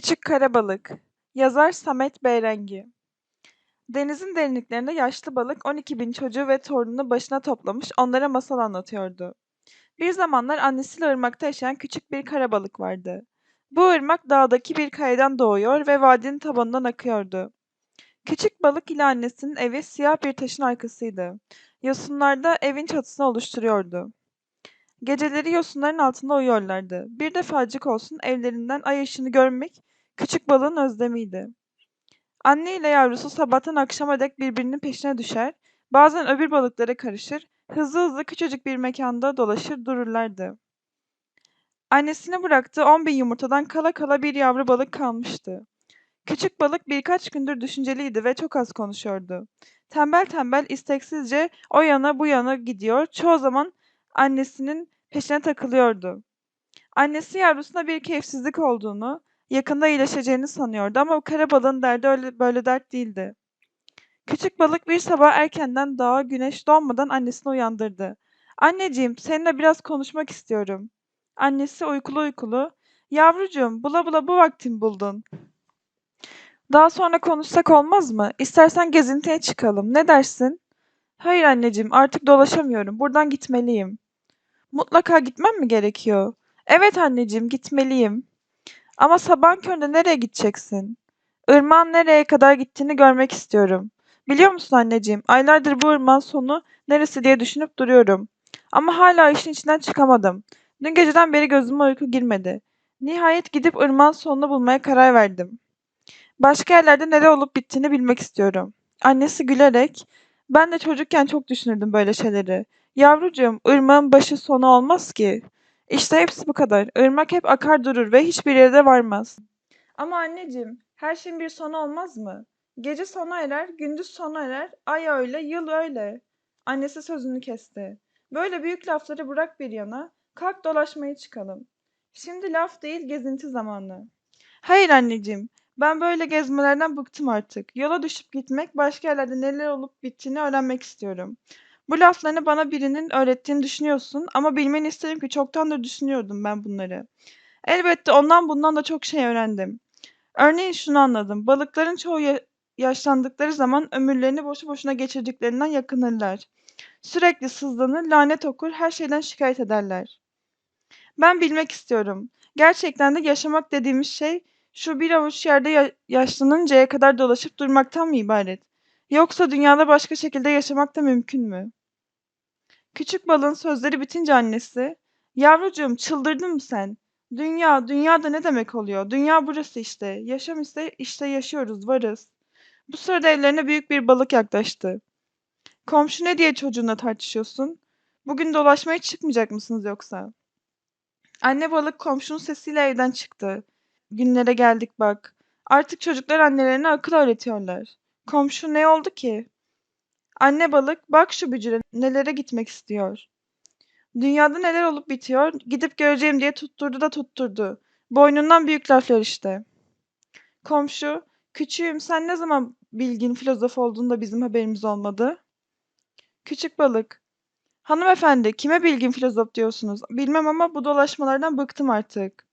Küçük Kara Balık Yazar Samet Beyrengi Denizin derinliklerinde yaşlı balık 12 bin çocuğu ve torununu başına toplamış onlara masal anlatıyordu. Bir zamanlar annesiyle ırmakta yaşayan küçük bir kara balık vardı. Bu ırmak dağdaki bir kayadan doğuyor ve vadinin tabanından akıyordu. Küçük balık ile annesinin evi siyah bir taşın arkasıydı. Yosunlar da evin çatısını oluşturuyordu. Geceleri yosunların altında uyuyorlardı. Bir defacık olsun evlerinden ay ışığını görmek küçük balığın özlemiydi. Anne ile yavrusu sabahtan akşama dek birbirinin peşine düşer, bazen öbür balıklara karışır, hızlı hızlı küçücük bir mekanda dolaşır dururlardı. Annesine bıraktığı on bin yumurtadan kala kala bir yavru balık kalmıştı. Küçük balık birkaç gündür düşünceliydi ve çok az konuşuyordu. Tembel tembel isteksizce o yana bu yana gidiyor, çoğu zaman annesinin peşine takılıyordu. Annesi yavrusuna bir keyifsizlik olduğunu, yakında iyileşeceğini sanıyordu ama kara balığın derdi öyle böyle dert değildi. Küçük balık bir sabah erkenden dağa güneş doğmadan annesini uyandırdı. Anneciğim, seninle biraz konuşmak istiyorum. Annesi uykulu uykulu, yavrucuğum, bula bula bu vaktin buldun. Daha sonra konuşsak olmaz mı? İstersen gezintiye çıkalım. Ne dersin? Hayır anneciğim, artık dolaşamıyorum. Buradan gitmeliyim. Mutlaka gitmem mi gerekiyor? Evet anneciğim, gitmeliyim. Ama sabahın köründe nereye gideceksin? Irmağın nereye kadar gittiğini görmek istiyorum. Biliyor musun anneciğim, aylardır bu ırmağın sonu neresi diye düşünüp duruyorum. Ama hala işin içinden çıkamadım. Dün geceden beri gözüme uyku girmedi. Nihayet gidip ırmağın sonunu bulmaya karar verdim. Başka yerlerde neler olup bittiğini bilmek istiyorum. Annesi gülerek, ben de çocukken çok düşünürdüm böyle şeyleri. Yavrucuğum, ırmağın başı sonu olmaz ki. İşte hepsi bu kadar. Irmak hep akar durur ve hiçbir yere varmaz. Ama anneciğim, her şeyin bir sonu olmaz mı? Gece sona erer, gündüz sona erer, ay öyle, yıl öyle. Annesi sözünü kesti. Böyle büyük lafları bırak bir yana, kalk dolaşmaya çıkalım. Şimdi laf değil, gezinti zamanı. Hayır anneciğim, ben böyle gezmelerden bıktım artık. Yola düşüp gitmek, başka yerlerde neler olup bittiğini öğrenmek istiyorum. Bu laflarını bana birinin öğrettiğini düşünüyorsun ama bilmeni isterim ki çoktandır düşünüyordum ben bunları. Elbette ondan bundan da çok şey öğrendim. Örneğin şunu anladım. Balıkların çoğu ya- yaşlandıkları zaman ömürlerini boşu boşuna geçirdiklerinden yakınırlar. Sürekli sızlanır, lanet okur, her şeyden şikayet ederler. Ben bilmek istiyorum. Gerçekten de yaşamak dediğimiz şey şu bir avuç yerde ya- yaşlanıncaya kadar dolaşıp durmaktan mı ibaret? Yoksa dünyada başka şekilde yaşamak da mümkün mü? Küçük balığın sözleri bitince annesi, "Yavrucuğum çıldırdın mı sen? Dünya, dünya da ne demek oluyor? Dünya burası işte. Yaşam ise işte yaşıyoruz, varız." Bu sırada evlerine büyük bir balık yaklaştı. "Komşu ne diye çocuğunla tartışıyorsun? Bugün dolaşmaya çıkmayacak mısınız yoksa?" Anne balık komşunun sesiyle evden çıktı. "Günlere geldik bak. Artık çocuklar annelerine akıl öğretiyorlar. Komşu ne oldu ki?" Anne balık, bak şu bücüre nelere gitmek istiyor. Dünyada neler olup bitiyor, gidip göreceğim diye tutturdu da tutturdu. Boynundan büyük laflar işte. Komşu, küçüğüm sen ne zaman bilgin filozof olduğunda bizim haberimiz olmadı? Küçük balık, hanımefendi kime bilgin filozof diyorsunuz? Bilmem ama bu dolaşmalardan bıktım artık.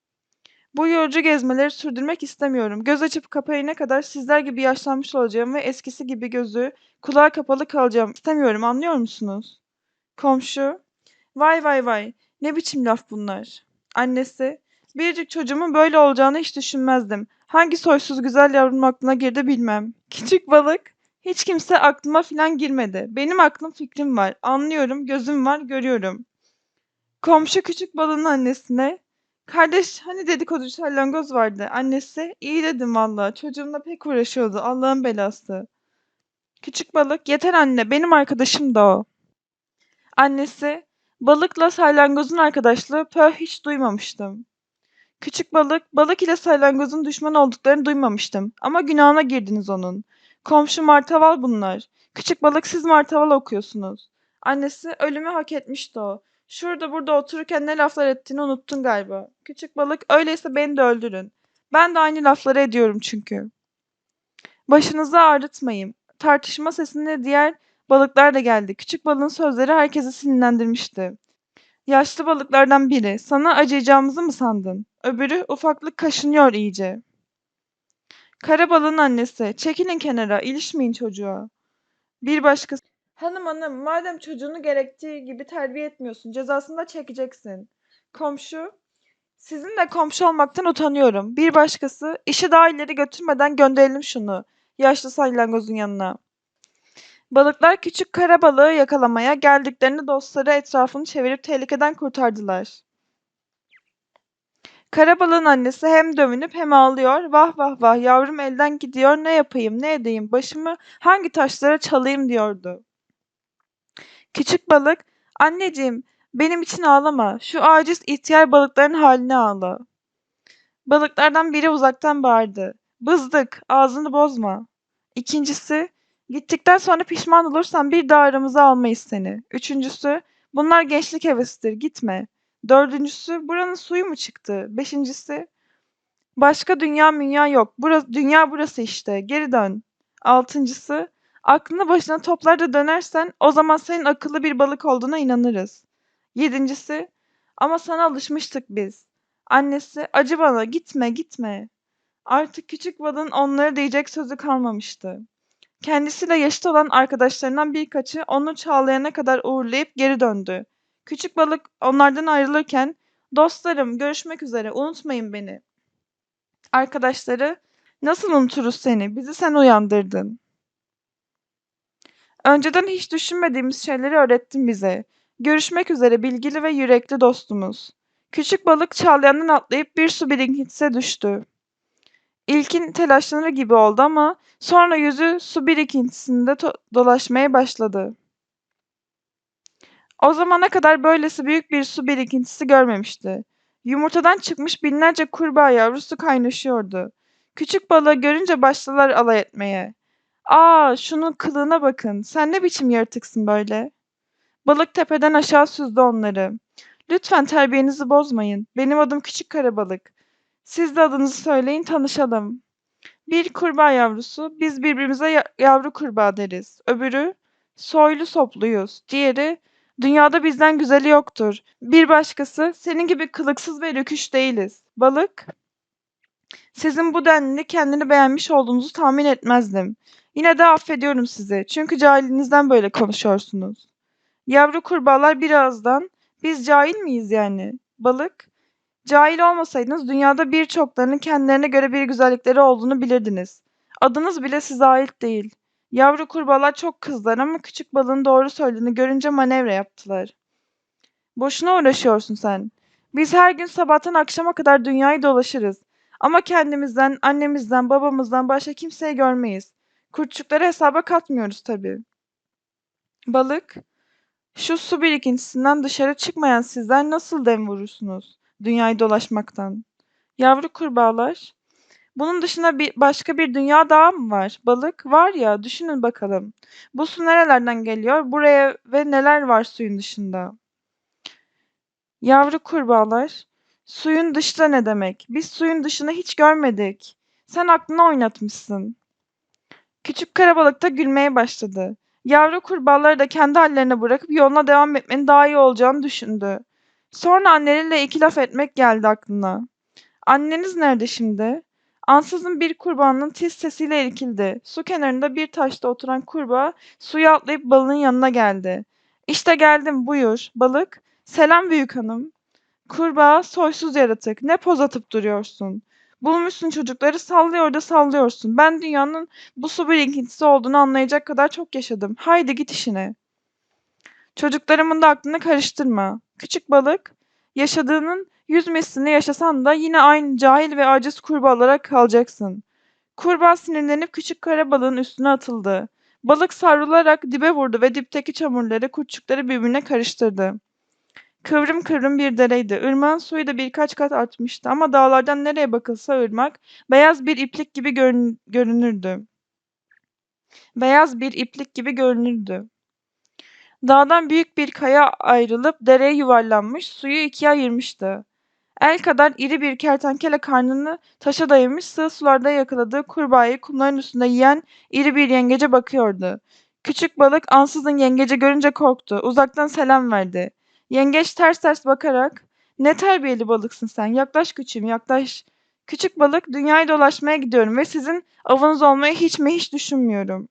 Bu yorucu gezmeleri sürdürmek istemiyorum. Göz açıp kapayana kadar sizler gibi yaşlanmış olacağım ve eskisi gibi gözü, kulağı kapalı kalacağım. İstemiyorum, anlıyor musunuz? Komşu, vay vay vay, ne biçim laf bunlar? Annesi, biricik çocuğumun böyle olacağını hiç düşünmezdim. Hangi soysuz güzel yavrum aklına girdi bilmem. Küçük balık, hiç kimse aklıma filan girmedi. Benim aklım fikrim var. Anlıyorum, gözüm var, görüyorum. Komşu küçük balığın annesine, Kardeş hani dedikoducu salyangoz vardı. Annesi iyi dedim valla. Çocuğumla pek uğraşıyordu. Allah'ın belası. Küçük balık yeter anne benim arkadaşım da o. Annesi balıkla salyangozun arkadaşlığı pöh hiç duymamıştım. Küçük balık balık ile salyangozun düşman olduklarını duymamıştım. Ama günahına girdiniz onun. Komşu martaval bunlar. Küçük balık siz martaval okuyorsunuz. Annesi ölümü hak etmişti o. Şurada burada otururken ne laflar ettiğini unuttun galiba. Küçük balık öyleyse beni de öldürün. Ben de aynı lafları ediyorum çünkü. Başınızı ağrıtmayın. Tartışma sesinde diğer balıklar da geldi. Küçük balığın sözleri herkesi sinirlendirmişti. Yaşlı balıklardan biri, sana acıyacağımızı mı sandın? Öbürü ufaklık kaşınıyor iyice. Kara balığın annesi. Çekilin kenara, ilişmeyin çocuğa. Bir başkası. Hanım hanım, madem çocuğunu gerektiği gibi terbiye etmiyorsun, cezasını da çekeceksin. Komşu. Sizinle komşu olmaktan utanıyorum. Bir başkası, işi daha ileri götürmeden gönderelim şunu. Yaşlı salyangozun yanına. Balıklar küçük kara balığı yakalamaya geldiklerinde dostları etrafını çevirip tehlikeden kurtardılar. Kara balığın annesi hem dövünüp hem ağlıyor. Vah vah vah yavrum elden gidiyor ne yapayım ne edeyim başımı hangi taşlara çalayım diyordu. Küçük balık anneciğim benim için ağlama şu aciz ihtiyar balıkların haline ağla. Balıklardan biri uzaktan bağırdı. Bızdık ağzını bozma. İkincisi gittikten sonra pişman olursan bir daha aramıza almayız seni. Üçüncüsü bunlar gençlik hevesidir gitme. Dördüncüsü buranın suyu mu çıktı? Beşincisi başka dünya münya yok. Burası, dünya burası işte. Geri dön. Altıncısı aklını başına toplar da dönersen o zaman senin akıllı bir balık olduğuna inanırız. Yedincisi ama sana alışmıştık biz. Annesi acı bana gitme gitme. Artık küçük balığın onlara diyecek sözü kalmamıştı. Kendisiyle yaşıt olan arkadaşlarından birkaçı onu çağlayana kadar uğurlayıp geri döndü. Küçük balık onlardan ayrılırken "Dostlarım, görüşmek üzere, unutmayın beni." Arkadaşları "Nasıl unuturuz seni? Bizi sen uyandırdın." Önceden hiç düşünmediğimiz şeyleri öğrettin bize. Görüşmek üzere bilgili ve yürekli dostumuz. Küçük balık çağlayandan atlayıp bir su birikintisine düştü. İlkin telaşlanır gibi oldu ama sonra yüzü su birikintisinde dolaşmaya başladı. O zamana kadar böylesi büyük bir su birikintisi görmemişti. Yumurtadan çıkmış binlerce kurbağa yavrusu kaynaşıyordu. Küçük balığı görünce başladılar alay etmeye. Aa, şunun kılığına bakın. Sen ne biçim yaratıksın böyle? Balık tepeden aşağı süzdü onları. Lütfen terbiyenizi bozmayın. Benim adım Küçük Karabalık. Siz de adınızı söyleyin, tanışalım. Bir kurbağa yavrusu, biz birbirimize ya- yavru kurbağa deriz. Öbürü, soylu sopluyuz. Diğeri, dünyada bizden güzeli yoktur. Bir başkası, senin gibi kılıksız ve rüküş değiliz. Balık, sizin bu denli kendini beğenmiş olduğunuzu tahmin etmezdim. Yine de affediyorum sizi. Çünkü cahilinizden böyle konuşuyorsunuz. Yavru kurbağalar birazdan, biz cahil miyiz yani? Balık, cahil olmasaydınız dünyada birçoklarının kendilerine göre bir güzellikleri olduğunu bilirdiniz. Adınız bile size ait değil. Yavru kurbağalar çok kızdılar ama küçük balığın doğru söylediğini görünce manevra yaptılar. Boşuna uğraşıyorsun sen. Biz her gün sabahtan akşama kadar dünyayı dolaşırız. Ama kendimizden, annemizden, babamızdan başka kimseyi görmeyiz. Kurtçukları hesaba katmıyoruz tabii. Balık, şu su birikintisinden dışarı çıkmayan sizler nasıl dem vurursunuz dünyayı dolaşmaktan? Yavru kurbağalar, bunun dışında bir başka bir dünya daha mı var? Balık, var ya, düşünün bakalım. Bu su nerelerden geliyor? Buraya ve neler var suyun dışında? Yavru kurbağalar, suyun dışta ne demek? Biz suyun dışını hiç görmedik. Sen aklını oynatmışsın. Küçük karabalık da gülmeye başladı. Yavru kurbağaları da kendi hallerine bırakıp yoluna devam etmenin daha iyi olacağını düşündü. Sonra anneleriyle iki laf etmek geldi aklına. Anneniz nerede şimdi? Ansızın bir kurbağanın tiz sesiyle irkildi. Su kenarında bir taşta oturan kurbağa suya atlayıp balığın yanına geldi. İşte geldim buyur. Balık, selam büyük hanım. Kurbağa, soysuz yaratık. Ne poz atıp duruyorsun? Bulmuşsun çocukları sallıyor da sallıyorsun. Ben dünyanın bu su birikintisi olduğunu anlayacak kadar çok yaşadım. Haydi git işine. Çocuklarımın da aklını karıştırma. Küçük balık, yaşadığının yüz mislini yaşasan da yine aynı cahil ve aciz kurbağa olarak kalacaksın. Kurbağa sinirlenip küçük kara balığın üstüne atıldı. Balık savrularak dibe vurdu ve dipteki çamurları, kurtçukları birbirine karıştırdı. Kıvrım kıvrım bir dereydi. Irmağın suyu da birkaç kat artmıştı ama dağlardan nereye bakılsa ırmak, beyaz bir iplik gibi görün- görünürdü. Beyaz bir iplik gibi görünürdü. Dağdan büyük bir kaya ayrılıp dereye yuvarlanmış, suyu ikiye ayırmıştı. El kadar iri bir kertenkele karnını taşa dayamış sığ sularda yakaladığı kurbağayı kumların üstünde yiyen iri bir yengece bakıyordu. Küçük balık ansızın yengeci görünce korktu. Uzaktan selam verdi. Yengeç ters ters bakarak "Ne terbiyeli balıksın sen. Yaklaş küçüğüm, yaklaş." Küçük balık, dünyayı dolaşmaya gidiyorum ve sizin avınız olmayı hiç mi hiç düşünmüyorum.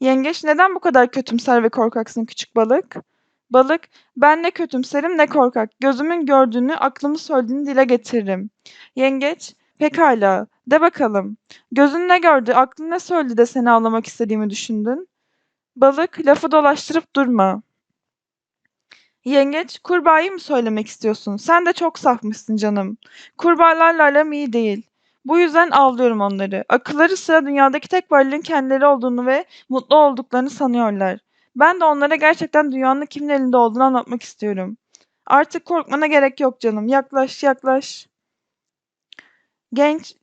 Yengeç, neden bu kadar kötümser ve korkaksın küçük balık? Balık, ben ne kötümserim ne korkak. Gözümün gördüğünü, aklımı söylediğini dile getiririm. Yengeç, pekala, de bakalım. Gözün ne gördü, aklın ne söyledi de seni avlamak istediğimi düşündün? Balık, lafı dolaştırıp durma. Yengeç, kurbağayı mı söylemek istiyorsun? Sen de çok safmışsın canım. Kurbağalarla aram iyi değil. Bu yüzden avlıyorum onları. Akılları sıra dünyadaki tek varlığın kendileri olduğunu ve mutlu olduklarını sanıyorlar. Ben de onlara gerçekten dünyanın kimin elinde olduğunu anlatmak istiyorum. Artık korkmana gerek yok canım. Yaklaş, yaklaş. Genç,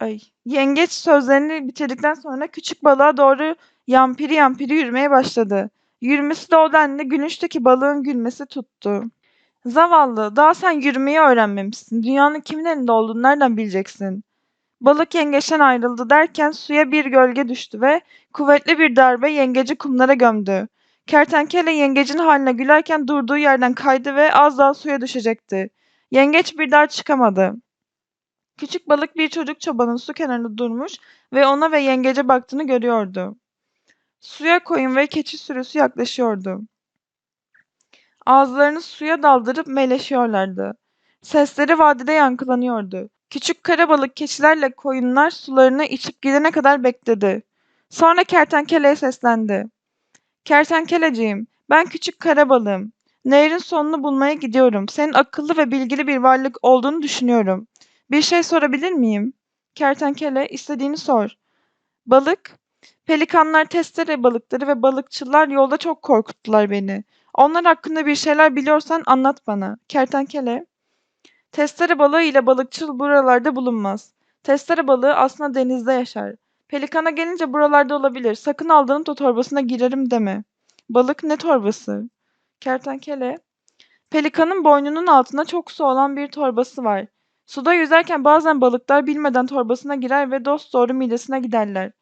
ay, yengeç sözlerini bitirdikten sonra küçük balığa doğru yampiri yampiri yürümeye başladı. Yürümesi o denli gülünçtü ki balığın gülmesi tuttu. Zavallı, daha sen yürümeyi öğrenmemişsin. Dünyanın kimin elinde olduğunu nereden bileceksin? Balık yengeçten ayrıldı derken suya bir gölge düştü ve kuvvetli bir darbe yengeci kumlara gömdü. Kertenkele yengecin haline gülerken durduğu yerden kaydı ve az daha suya düşecekti. Yengeç bir daha çıkamadı. Küçük balık bir çocuk çobanın su kenarında durmuş ve ona ve yengece baktığını görüyordu. Suya koyun ve keçi sürüsü yaklaşıyordu. Ağızlarını suya daldırıp meleşiyorlardı. Sesleri vadide yankılanıyordu. Küçük kara balık keçilerle koyunlar sularını içip gidene kadar bekledi. Sonra kertenkeleye seslendi. Kertenkeleciğim, ben küçük kara balığım. Nehrin sonunu bulmaya gidiyorum. Senin akıllı ve bilgili bir varlık olduğunu düşünüyorum. Bir şey sorabilir miyim? Kertenkele, istediğini sor. Balık, pelikanlar, testere balıkları ve balıkçılar yolda çok korkuttular beni. Onlar hakkında bir şeyler biliyorsan anlat bana. Kertenkele, testere balığı ile balıkçıl buralarda bulunmaz. Testere balığı aslında denizde yaşar. Pelikana gelince buralarda olabilir. Sakın aldığın o torbasına girerim deme. Balık ne torbası? Kertenkele, pelikanın boynunun altında çok su olan bir torbası var. Suda yüzerken bazen balıklar bilmeden torbasına girer ve dosdoğru midesine giderler.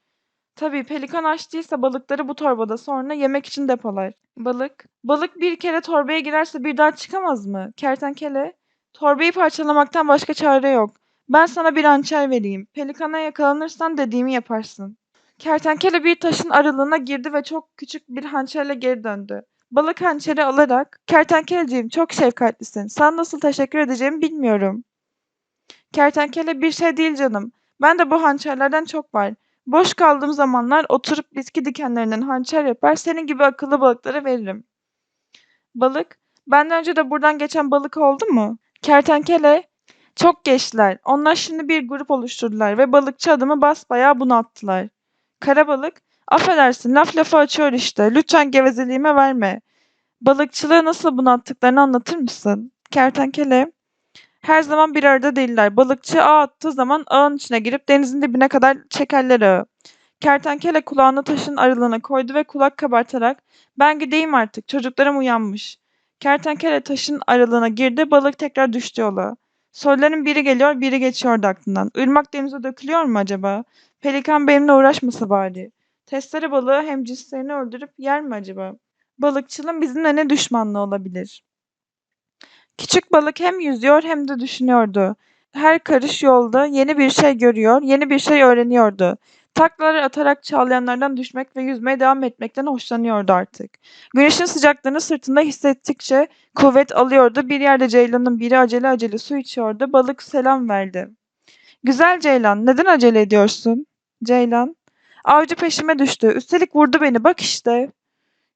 Tabii pelikan aç değilse balıkları bu torbada sonra yemek için depolar. Balık, balık bir kere torbaya girerse bir daha çıkamaz mı? Kertenkele, torbayı parçalamaktan başka çare yok. Ben sana bir hançer vereyim. Pelikana yakalanırsan dediğimi yaparsın. Kertenkele bir taşın aralığına girdi ve çok küçük bir hançerle geri döndü. Balık hançeri alarak, kertenkeleciğim çok şefkatlisin. Sana nasıl teşekkür edeceğimi bilmiyorum. Kertenkele bir şey değil canım. Ben de bu hançerlerden çok var. Boş kaldığım zamanlar oturup bitki dikenlerinden hançer yapar, senin gibi akıllı balıklara veririm. Balık, benden önce de buradan geçen balık oldu mu? Kertenkele, çok geçtiler. Onlar şimdi bir grup oluşturdular ve balıkçı adamı basbayağı bunalttılar. Karabalık, affedersin laf lafı açıyor işte. Lütfen gevezeliğime verme. Balıkçılığı nasıl bunalttıklarını anlatır mısın? Kertenkele, her zaman bir arada değiller. Balıkçı ağ attığı zaman ağın içine girip denizin dibine kadar çekerler ağı. Kertenkele kulağını taşın aralığına koydu ve kulak kabartarak ben gideyim artık çocuklarım uyanmış. Kertenkele taşın aralığına girdi balık tekrar düştü yola. Soruların biri geliyor biri geçiyordu aklından. Irmak denize dökülüyor mu acaba? Pelikan benimle uğraşmasa bari. Testere balığı hem cinslerini öldürüp yer mi acaba? Balıkçılığın bizimle ne düşmanlığı olabilir? Küçük balık hem yüzüyor hem de düşünüyordu. Her karış yolda yeni bir şey görüyor, yeni bir şey öğreniyordu. Taklalar atarak çağlayanlardan düşmek ve yüzmeye devam etmekten hoşlanıyordu artık. Güneşin sıcaklığını sırtında hissettikçe kuvvet alıyordu. Bir yerde ceylanın biri acele acele su içiyordu. Balık selam verdi. Güzel ceylan, neden acele ediyorsun? Ceylan, avcı peşime düştü. Üstelik vurdu beni, bak işte.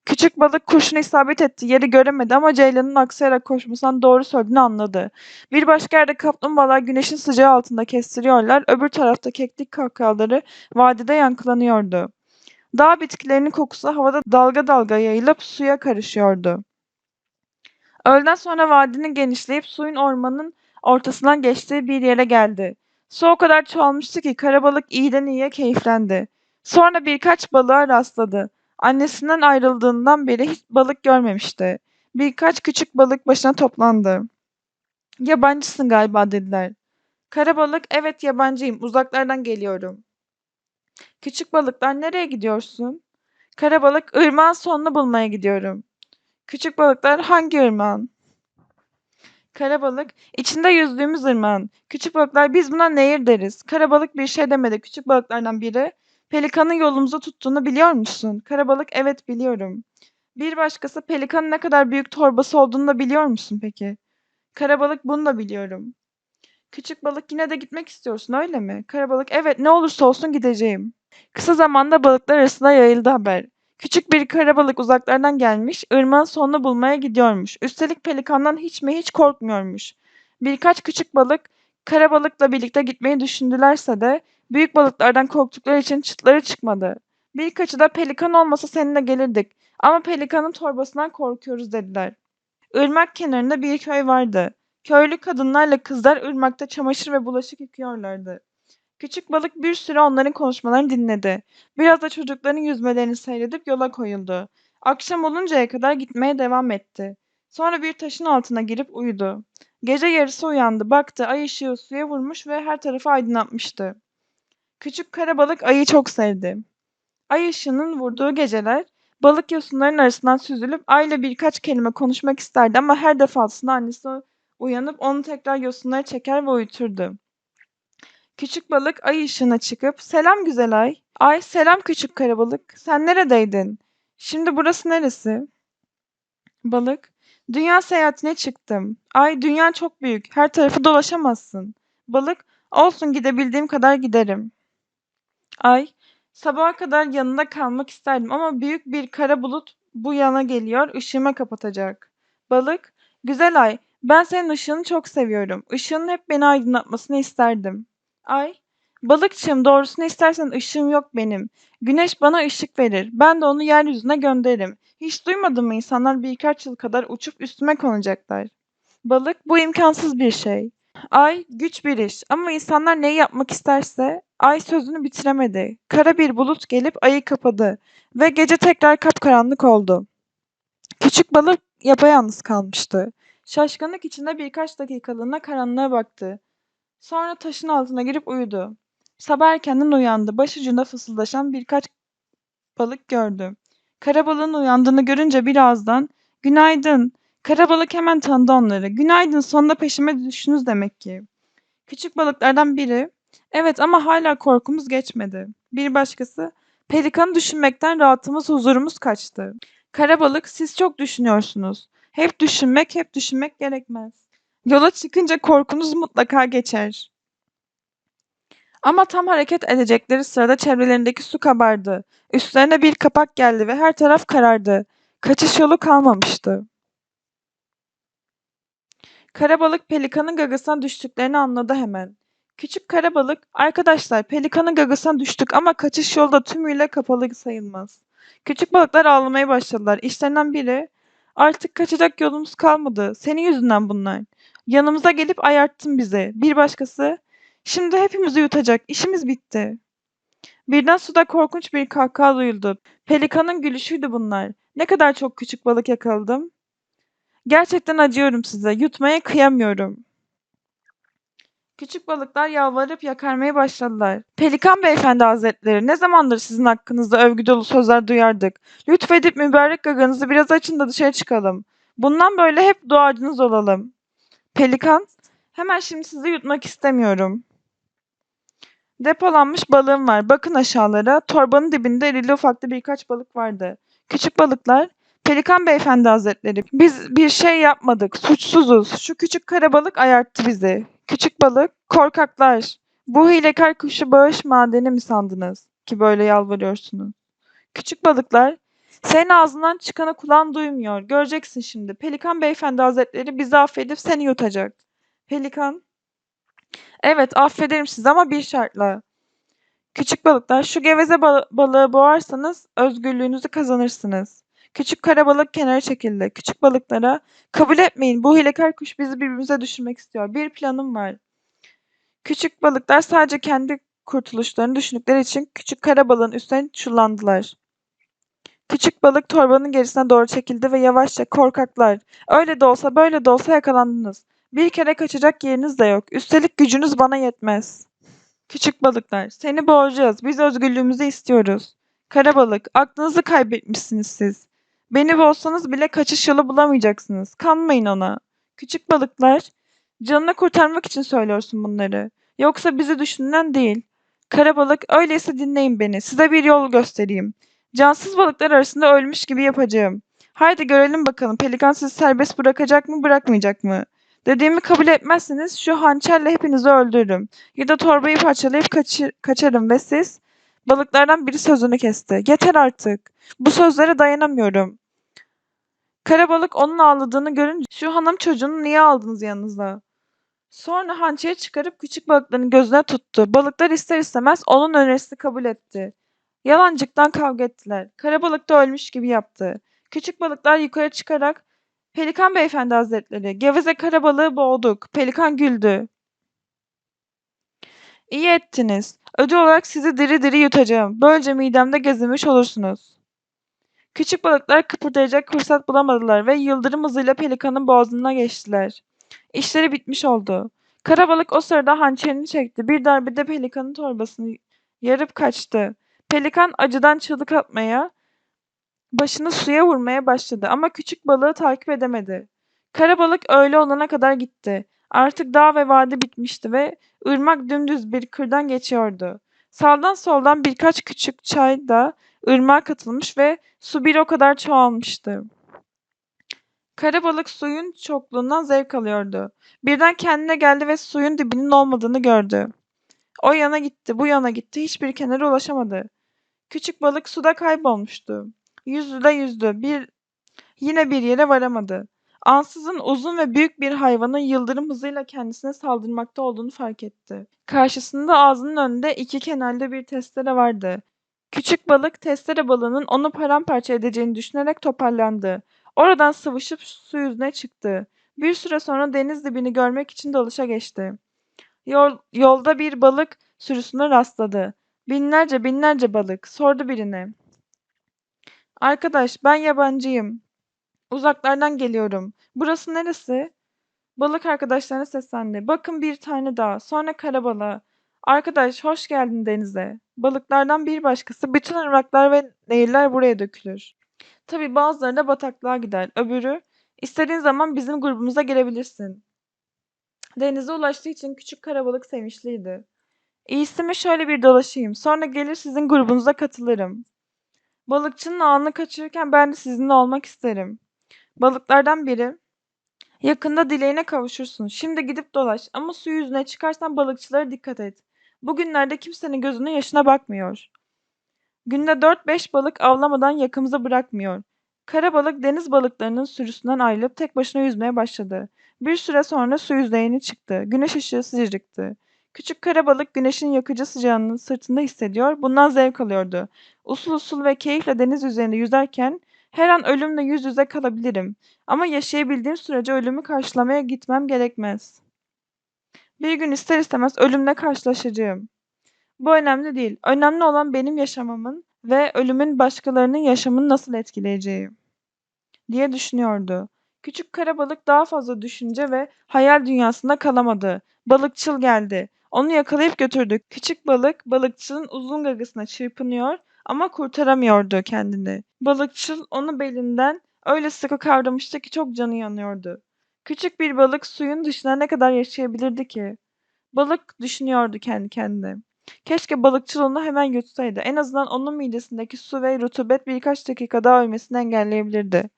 Küçük balık kurşuna isabet etti. Yeri göremedi ama ceylanın aksayarak koşmasından doğru söylediğini anladı. Bir başka yerde kaplumbağalar güneşin sıcağı altında kestiriyorlar. Öbür tarafta keklik kahkahaları vadide yankılanıyordu. Dağ bitkilerinin kokusu havada dalga dalga yayılıp suya karışıyordu. Öğleden sonra vadinin genişleyip suyun ormanın ortasından geçtiği bir yere geldi. Su o kadar çoğalmıştı ki karabalık iyiden iyiye keyiflendi. Sonra birkaç balığa rastladı. Annesinden ayrıldığından beri hiç balık görmemişti. Birkaç küçük balık başına toplandı. Yabancısın galiba dediler. Karabalık, evet yabancıyım, uzaklardan geliyorum. Küçük balıklar nereye gidiyorsun? Karabalık, ırmağın sonunu bulmaya gidiyorum. Küçük balıklar hangi ırmağın? Karabalık, içinde yüzdüğümüz ırmağın. Küçük balıklar biz buna nehir deriz. Karabalık bir şey demedi. Küçük balıklardan biri, pelikanın yolumuzu tuttuğunu biliyor musun? Karabalık, evet biliyorum. Bir başkası, pelikanın ne kadar büyük torbası olduğunu da biliyor musun peki? Karabalık, bunu da biliyorum. Küçük balık, yine de gitmek istiyorsun öyle mi? Karabalık, evet ne olursa olsun gideceğim. Kısa zamanda balıklar arasında yayıldı haber. Küçük bir karabalık uzaklardan gelmiş, ırmağın sonunu bulmaya gidiyormuş. Üstelik pelikandan hiç mi hiç korkmuyormuş. Birkaç küçük balık karabalıkla birlikte gitmeyi düşündülerse de büyük balıklardan korktukları için çıtları çıkmadı. Birkaçı da pelikan olmasa seninle gelirdik ama pelikanın torbasından korkuyoruz dediler. Irmak kenarında bir köy vardı. Köylü kadınlarla kızlar ırmakta çamaşır ve bulaşık yıkıyorlardı. Küçük balık bir süre onların konuşmalarını dinledi. Biraz da çocukların yüzmelerini seyredip yola koyuldu. Akşam oluncaya kadar gitmeye devam etti. Sonra bir taşın altına girip uyudu. Gece yarısı uyandı, baktı ay ışığı suya vurmuş ve her tarafı aydınlatmıştı. Küçük kara balık ayı çok sevdi. Ay ışığının vurduğu geceler balık yosunların arasından süzülüp ayla birkaç kelime konuşmak isterdi ama her defasında annesi uyanıp onu tekrar yosunlara çeker ve uyuturdu. Küçük balık ay ışığına çıkıp "Selam güzel ay." "Ay, selam küçük karabalık. Sen neredeydin? Şimdi burası neresi?" Balık, "Dünya seyahatine çıktım." "Ay, dünya çok büyük. Her tarafı dolaşamazsın." Balık, "Olsun gidebildiğim kadar giderim." Ay, "Sabaha kadar yanında kalmak isterdim ama büyük bir kara bulut bu yana geliyor, ışığımı kapatacak." Balık, "Güzel ay, ben senin ışığını çok seviyorum. Işığının hep beni aydınlatmasını isterdim." Ay, "Balıkçığım, doğrusunu istersen ışığım yok benim. Güneş bana ışık verir. Ben de onu yeryüzüne gönderirim. Hiç duymadın mı insanlar birkaç yıl kadar uçup üstüme konacaklar?" Balık, "Bu imkansız bir şey." Ay, "Güç bir iş ama insanlar neyi yapmak isterse..." Ay sözünü bitiremedi. Kara bir bulut gelip ayı kapadı ve gece tekrar kapkaranlık oldu. Küçük balık yapayalnız kalmıştı. Şaşkınlık içinde birkaç dakikalığına karanlığa baktı. Sonra taşın altına girip uyudu. Sabah erkenden uyandı. Başucunda fısıldaşan birkaç balık gördü. Karabalığın uyandığını görünce birazdan "Günaydın." Karabalık hemen tanıdı onları. "Günaydın, sonunda peşime düştünüz demek ki." Küçük balıklardan biri "Evet ama hala korkumuz geçmedi." Bir başkası "Pelikanı düşünmekten rahatımız, huzurumuz kaçtı." Karabalık "Siz çok düşünüyorsunuz. Hep düşünmek, hep düşünmek gerekmez. Yola çıkınca korkunuz mutlaka geçer." Ama tam hareket edecekleri sırada çevrelerindeki su kabardı. Üstlerine bir kapak geldi ve her taraf karardı. Kaçış yolu kalmamıştı. Karabalık pelikanın gagasına düştüklerini anladı hemen. Küçük karabalık, "Arkadaşlar, pelikanın gagasına düştük ama kaçış yolu da tümüyle kapalı sayılmaz." Küçük balıklar ağlamaya başladılar. İçlerinden biri, "Artık kaçacak yolumuz kalmadı. Senin yüzünden bunlar. Yanımıza gelip ayarttın bizi." Bir başkası, "Şimdi hepimizi yutacak. İşimiz bitti." Birden suda korkunç bir kahkaha duyuldu. Pelikanın gülüşüydü bunlar. "Ne kadar çok küçük balık yakaladım. Gerçekten acıyorum size. Yutmaya kıyamıyorum." Küçük balıklar yalvarıp yakarmaya başladılar. "Pelikan beyefendi hazretleri, ne zamandır sizin hakkınızda övgü dolu sözler duyardık. Lütfedip mübarek gaganızı biraz açın da dışarı çıkalım. Bundan böyle hep duacınız olalım." Pelikan, "Hemen şimdi sizi yutmak istemiyorum. Depolanmış balığım var. Bakın aşağılara." Torbanın dibinde irili ufaklı birkaç balık vardı. Küçük balıklar, "Pelikan beyefendi hazretleri, biz bir şey yapmadık. Suçsuzuz. Şu küçük kara balık ayarttı bizi." Küçük balık, "Korkaklar! Bu hilekâr kuşu bağış madeni mi sandınız ki böyle yalvarıyorsunuz?" Küçük balıklar, "Senin ağzından çıkanı kulağın duymuyor. Göreceksin şimdi. Pelikan beyefendi hazretleri bizi affedip seni yutacak." Pelikan, "Evet, affederim sizi ama bir şartla." Küçük balıklar, "Şu geveze balı balığı boğarsanız özgürlüğünüzü kazanırsınız." Küçük kara balık kenara çekildi. Küçük balıklara, "Kabul etmeyin, bu hilekâr kuş bizi birbirimize düşürmek istiyor. Bir planım var." Küçük balıklar sadece kendi kurtuluşlarını düşündükleri için küçük kara balığın üstüne çullandılar. Küçük balık torbanın gerisine doğru çekildi ve yavaşça, "Korkaklar! Öyle de olsa böyle de olsa yakalandınız. Bir kere kaçacak yeriniz de yok. Üstelik gücünüz bana yetmez." Küçük balıklar, "Seni boğacağız. Biz özgürlüğümüzü istiyoruz." Kara balık, "Aklınızı kaybetmişsiniz siz. Beni boğsanız bile kaçış yolu bulamayacaksınız. Kanmayın ona." Küçük balıklar, canını kurtarmak için söylüyorsun bunları. Yoksa bizi düşündüğünden değil. Kara balık, öyleyse dinleyin beni. Size bir yol göstereyim. Cansız balıklar arasında ölmüş gibi yapacağım. Haydi görelim bakalım pelikan sizi serbest bırakacak mı, bırakmayacak mı? Dediğimi kabul etmezseniz şu hançerle hepinizi öldürürüm. Ya da torbayı parçalayıp kaçı- kaçarım ve siz... Balıklardan biri sözünü kesti. Yeter artık. Bu sözlere dayanamıyorum. Karabalık onun ağladığını görünce şu hanım çocuğunu niye aldınız yanınıza? Sonra hançeri çıkarıp küçük balıkların gözüne tuttu. Balıklar ister istemez onun önerisini kabul etti. Yalancıktan kavga ettiler. Karabalık da ölmüş gibi yaptı. Küçük balıklar yukarı çıkarak Pelikan beyefendi hazretleri, geveze karabalığı boğduk. Pelikan güldü. İyi ettiniz. Ödül olarak sizi diri diri yutacağım. Böylece midemde gezinmiş olursunuz. Küçük balıklar kıpırdayacak fırsat bulamadılar ve yıldırım hızıyla pelikanın boğazına geçtiler. İşleri bitmiş oldu. Kara balık o sırada hançerini çekti. Bir darbede pelikanın torbasını yarıp kaçtı. Pelikan acıdan çığlık atmaya, başını suya vurmaya başladı ama küçük balığı takip edemedi. Kara balık öğle olana kadar gitti. Artık dağ ve vadi bitmişti ve ırmak dümdüz bir kırdan geçiyordu. Sağdan soldan birkaç küçük çay da ırmağa katılmış ve su bir o kadar çoğalmıştı. Kara balık suyun çokluğundan zevk alıyordu. Birden kendine geldi ve suyun dibinin olmadığını gördü. O yana gitti, bu yana gitti, hiçbir kenara ulaşamadı. Küçük balık suda kaybolmuştu. Yüzdü yüzdü, bir yine bir yere varamadı. Ansızın uzun ve büyük bir hayvanın yıldırım hızıyla kendisine saldırmakta olduğunu fark etti. Karşısında ağzının önünde iki kenarlı bir testere vardı. Küçük balık testere balığının onu paramparça edeceğini düşünerek toparlandı. Oradan sıvışıp su yüzüne çıktı. Bir süre sonra deniz dibini görmek için dalışa geçti. Yol, yolda bir balık sürüsüne rastladı. Binlerce binlerce balık. Sordu birine. Arkadaş ben yabancıyım. Uzaklardan geliyorum. Burası neresi? Balık arkadaşlarına seslendi. Bakın bir tane daha. Sonra karabalığa. Arkadaş hoş geldin denize. Balıklardan bir başkası bütün ırmaklar ve nehirler buraya dökülür. Tabii bazıları da bataklığa gider. Öbürü istediğin zaman bizim grubumuza gelebilirsin. Denize ulaştığı için küçük karabalık sevinçliydi. İyisi mi şöyle bir dolaşayım. Sonra gelir sizin grubunuza katılırım. Balıkçının ağını kaçırırken ben de sizinle olmak isterim. Balıklardan biri Yakında dileğine kavuşursun. Şimdi gidip dolaş ama su yüzüne çıkarsan balıkçılara dikkat et. Bugünlerde kimsenin gözünün yaşına bakmıyor. Günde dört beş balık avlamadan yakımıza bırakmıyor. Kara balık deniz balıklarının sürüsünden ayrılıp tek başına yüzmeye başladı. Bir süre sonra su yüzeyine çıktı. Güneş ışığı sıcacıktı. Küçük kara balık güneşin yakıcı sıcağını sırtında hissediyor, bundan zevk alıyordu. Usul usul ve keyifle deniz üzerinde yüzerken her an ölümle yüz yüze kalabilirim. Ama yaşayabildiğim sürece ölümü karşılamaya gitmem gerekmez. Bir gün ister istemez ölümle karşılaşacağım. Bu önemli değil. Önemli olan benim yaşamamın ve ölümün başkalarının yaşamını nasıl etkileyeceği diye düşünüyordu. Küçük kara balık daha fazla düşünce ve hayal dünyasında kalamadı. Balıkçıl geldi. Onu yakalayıp götürdü. Küçük balık balıkçının uzun gagasına çırpınıyor ama kurtaramıyordu kendini. Balıkçıl onu belinden öyle sıkı kavramıştı ki çok canı yanıyordu. Küçük bir balık suyun dışına ne kadar yaşayabilirdi ki? Balık düşünüyordu kendi kendine. Keşke balıkçıl onu hemen yutsaydı. En azından onun midesindeki su ve rutubet birkaç dakika daha ölmesini engelleyebilirdi.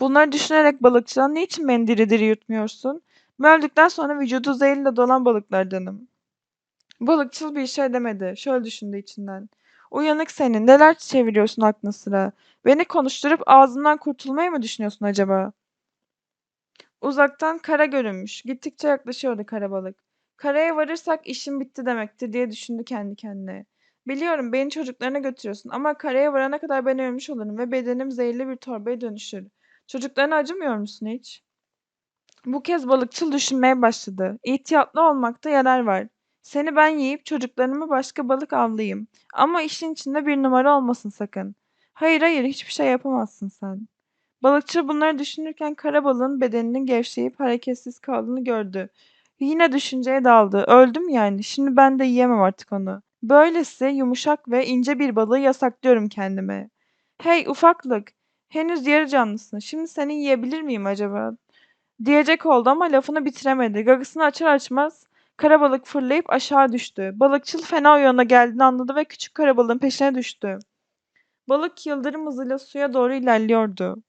Bunları düşünerek balıkçıya niçin beni diri diri yutmuyorsun? Ben öldükten sonra vücudu zehirle dolan balıklardanım. Balıkçıl bir şey demedi. Şöyle düşündü içinden. Uyanık senin. Neler çeviriyorsun aklına sıra? Beni konuşturup ağzımdan kurtulmayı mı düşünüyorsun acaba? Uzaktan kara görünmüş. Gittikçe yaklaşıyordu karabalık. Karaya varırsak işim bitti demektir diye düşündü kendi kendine. Biliyorum beni çocuklarına götürüyorsun ama karaya varana kadar ben ölmüş olurum ve bedenim zehirli bir torbaya dönüşür. Çocuklarına acımıyor musun hiç? Bu kez balıkçıl düşünmeye başladı. İhtiyatlı olmakta yarar var. Seni ben yiyip çocuklarımı başka balık avlayayım. Ama işin içinde bir numara olmasın sakın. Hayır hayır hiçbir şey yapamazsın sen. Balıkçı bunları düşünürken kara balığın bedeninin gevşeyip hareketsiz kaldığını gördü. Yine düşünceye daldı. Öldüm yani. Şimdi ben de yiyemem artık onu. Böylesi yumuşak ve ince bir balığı yasaklıyorum kendime. Hey ufaklık. Henüz yarı canlısın. Şimdi seni yiyebilir miyim acaba? Diyecek oldu ama lafını bitiremedi. Gagasını açar açmaz karabalık fırlayıp aşağı düştü. Balıkçıl fena o yana geldiğini anladı ve küçük karabalığın peşine düştü. Balık yıldırım hızıyla suya doğru ilerliyordu.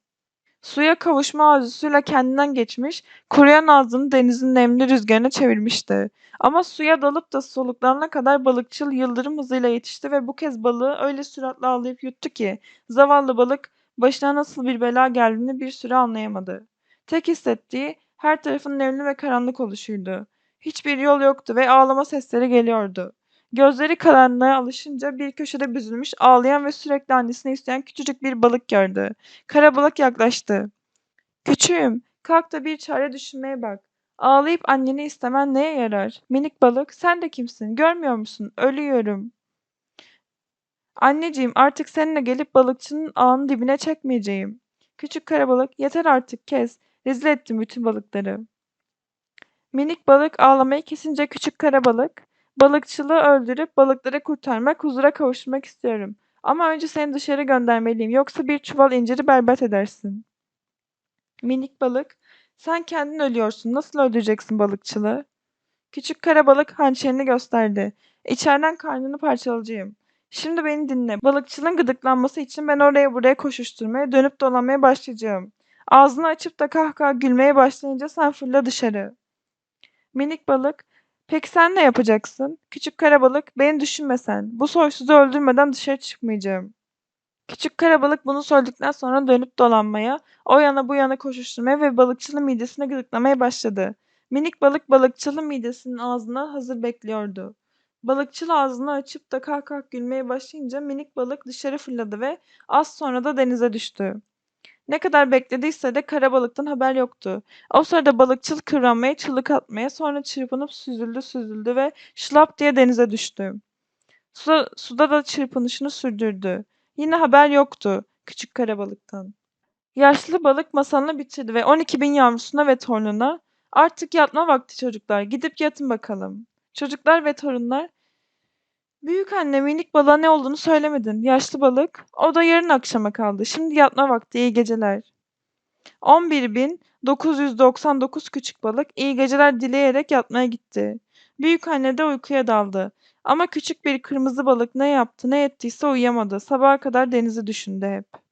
Suya kavuşma arzusuyla kendinden geçmiş, kuruyan ağzını denizin nemli rüzgarına çevirmişti. Ama suya dalıp da soluklanana kadar balıkçıl yıldırım hızıyla yetişti ve bu kez balığı öyle süratle avlayıp yuttu ki zavallı balık başına nasıl bir bela geldiğini bir süre anlayamadı. Tek hissettiği her tarafın nemli ve karanlık oluşuydu. Hiçbir yol yoktu ve ağlama sesleri geliyordu. Gözleri karanlığa alışınca bir köşede büzülmüş, ağlayan ve sürekli annesini isteyen küçücük bir balık gördü. Karabalık yaklaştı. Küçüğüm, kalk da bir çare düşünmeye bak. Ağlayıp anneni istemen neye yarar? Minik balık, sen de kimsin? Görmüyor musun? Ölüyorum. Anneciğim, artık seninle gelip balıkçının ağının dibine çekmeyeceğim. Küçük karabalık, yeter artık kes. Rezil ettim bütün balıkları. Minik balık ağlamayı kesince küçük karabalık, balıkçılığı öldürüp balıkları kurtarmak, huzura kavuşturmak istiyorum. Ama önce seni dışarı göndermeliyim, yoksa bir çuval inciri berbat edersin. Minik balık, sen kendin ölüyorsun, nasıl öldüreceksin balıkçılığı? Küçük karabalık hançerini gösterdi. İçeriden karnını parçalayacağım. Şimdi beni dinle. Balıkçının gıdıklanması için ben oraya buraya koşuşturmaya, dönüp dolanmaya başlayacağım. Ağzını açıp da kahkaha gülmeye başlayınca sen fırla dışarı. Minik balık, peki sen ne yapacaksın? Küçük karabalık, beni düşünme sen. Bu soysuzu öldürmeden dışarı çıkmayacağım. Küçük karabalık bunu söyledikten sonra dönüp dolanmaya, o yana bu yana koşuşturmaya ve balıkçının midesine gıdıklamaya başladı. Minik balık balıkçının midesinin ağzına hazır bekliyordu. Balıkçıl ağzını açıp da kahkaha gülmeye başlayınca minik balık dışarı fırladı ve az sonra da denize düştü. Ne kadar beklediyse de karabalıktan haber yoktu. O sırada balıkçıl kıvranmaya, çığlık atmaya, sonra çırpınıp süzüldü süzüldü ve şılap diye denize düştü. Suda, suda da çırpınışını sürdürdü. Yine haber yoktu küçük karabalıktan. Yaşlı balık masalını bitirdi ve 12 bin yavrusuna ve torununa artık yatma vakti çocuklar gidip yatın bakalım. Çocuklar ve torunlar Büyük anne minik balığa ne olduğunu söylemedin. Yaşlı balık. O da yarın akşama kaldı. Şimdi yatma vakti. İyi geceler. 11.999 küçük balık iyi geceler dileyerek yatmaya gitti. Büyük anne de uykuya daldı. Ama küçük bir kırmızı balık ne yaptı ne ettiyse uyuyamadı. Sabaha kadar denizi düşündü hep.